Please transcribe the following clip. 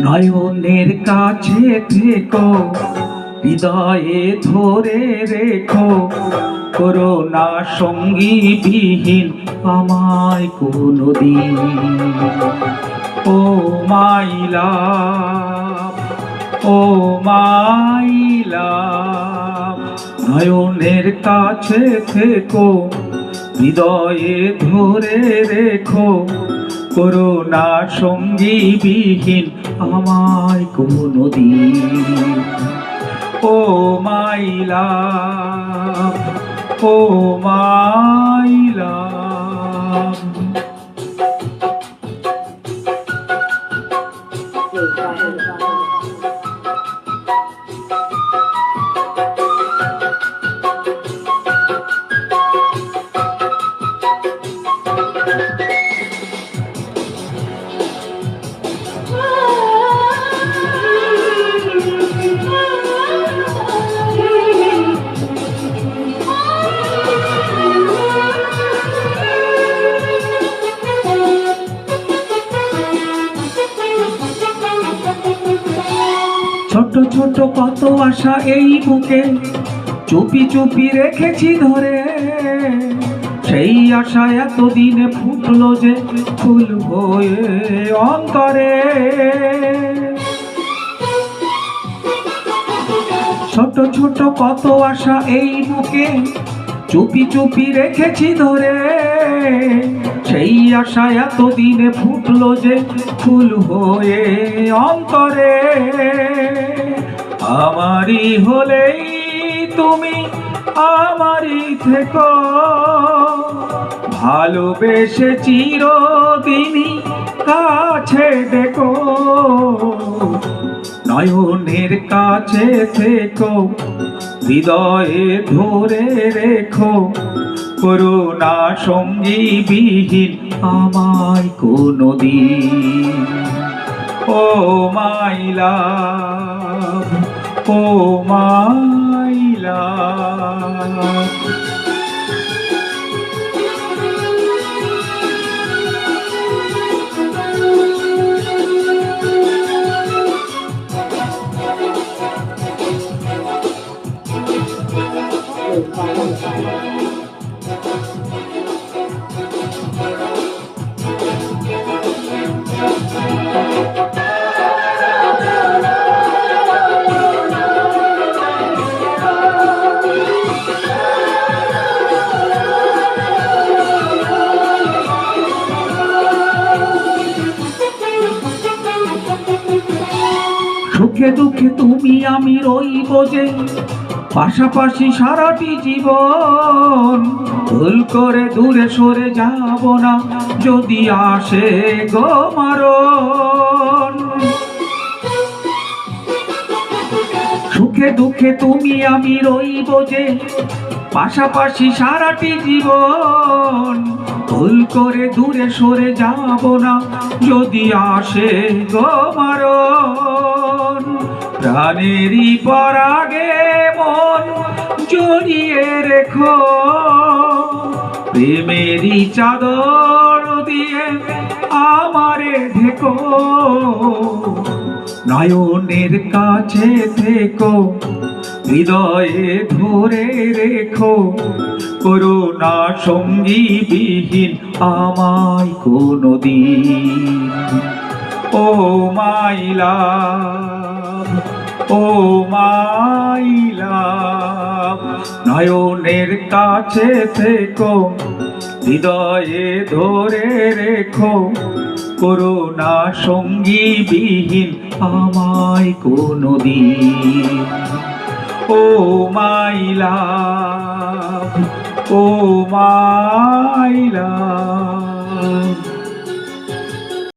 নয়নের কাছে থেকো, হৃদয়ে ধরে রেখো। করোনা সঙ্গী বিহীন আমায় কোনদিন। ও মাইলা ও মাইলা, নয়নের কাছে থেকো, হৃদয়ে ধরে রেখো। করোনা সঙ্গী বিহীন আমায় নদী। ও মাইলা ও মাইলা। ছোট ছোট কত আশা এই বুকে? চুপি চুপি রেখেছি ধরে। সেই আশা এতদিনে ফুটলো যে ফুল হয়ে অন্তরে। ছোট ছোট কত আশা এই বুকে? চুপি চুপি রেখেছি ধরে। সেই আশা এতদিনে ফুটলো যে ফুল হয়ে অন্তরে। আমারই হলেই তুমি আমারই থেকো। ভালোবেসে চিরদিনই কাছে দেখো। নয়নের কাছে থেকো, হৃদয়ে ধরে রেখো। করুণা সঙ্গী বিহীন আমায় কোনদিন। ও মাইলা ও সুখে দুঃখে তুমি আমি রইব যে। পাশাপাশি সারাটি জীবন ভুল করে দূরে সরে যাব না, যদি আসে গো মারণ। সুখে দুঃখে তুমি আমি রইব যে। পাশাপাশি সারাটি জীবন ভুল করে দূরে সরে যাব না, যদি আসে গো মারণ। প্রাণেরই পরাগে মন জড়িয়ে রেখো। প্রেমেরই চাদর দিয়ে আমারে ঢেকো। নয়নের কাছে থেকো, হৃদয়ে ধরে রেখো। করুণা সঙ্গী বিহীন আমায় কোনদিন, ও মাইলা। নয়নের কাছে থেকো, হৃদয়ে ধরে রেখো করোনা সঙ্গী বিহীন আমায় কোনদিন। ও মাইলা ও মাইলা